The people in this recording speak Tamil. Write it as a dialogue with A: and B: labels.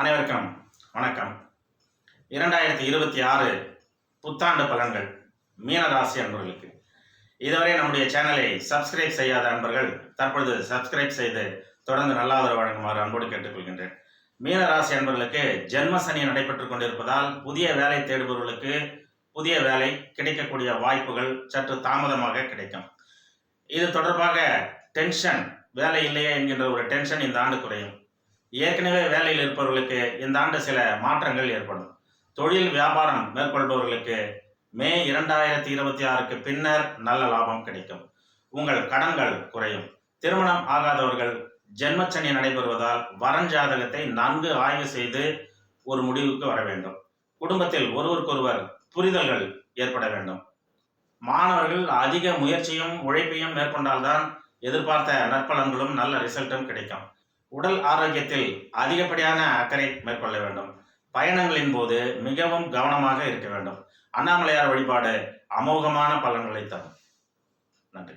A: அனைவருக்கும் வணக்கம். இரண்டாயிரத்தி இருபத்தி ஆறு புத்தாண்டு பலன்கள் மீனராசி அன்பர்களுக்கு. இதுவரை நம்முடைய சேனலை சப்ஸ்கிரைப் செய்யாத அன்பர்கள் தற்பொழுது சப்ஸ்கிரைப் செய்து தொடர்ந்து நல்லாதரவு வழங்குமாறு அன்போடு கேட்டுக்கொள்கின்றேன். மீனராசி அன்பர்களுக்கு ஜென்ம சனி நடைபெற்றுக் கொண்டிருப்பதால் புதிய வேலை தேடுபவர்களுக்கு புதிய வேலை கிடைக்கக்கூடிய வாய்ப்புகள் சற்று தாமதமாக கிடைக்கும். இது தொடர்பாக டென்ஷன் வேலை இல்லையே என்கின்ற ஒரு டென்ஷன் இந்த ஆண்டு குறையும். ஏற்கனவே வேலையில் இருப்பவர்களுக்கு இந்த ஆண்டு சில மாற்றங்கள் ஏற்படும். தொழில் வியாபாரம் மேற்கொள்பவர்களுக்கு மே இரண்டாயிரத்தி இருபத்தி ஆறுக்கு பின்னர் நல்ல லாபம் கிடைக்கும். உங்கள் கடன்கள் குறையும். திருமணம் ஆகாதவர்கள் ஜென்மச்சனி நடைபெறுவதால் வரஞ்சாதகத்தை நன்கு ஆய்வு செய்து ஒரு முடிவுக்கு வர வேண்டும். குடும்பத்தில் ஒருவருக்கொருவர் புரிதல்கள் ஏற்பட வேண்டும். மாணவர்கள் அதிக முயற்சியும் உழைப்பையும் மேற்கொண்டால்தான் எதிர்பார்த்த நற்பலன்களும் நல்ல ரிசல்ட்டும் கிடைக்கும். உடல் ஆரோக்கியத்தில் அதிகப்படியான அக்கறை மேற்கொள்ள வேண்டும். பயணங்களின் போது மிகவும் கவனமாக இருக்க வேண்டும். அண்ணாமலையார் வழிபாடு அமோகமான பலன்களை தரும். நன்றி.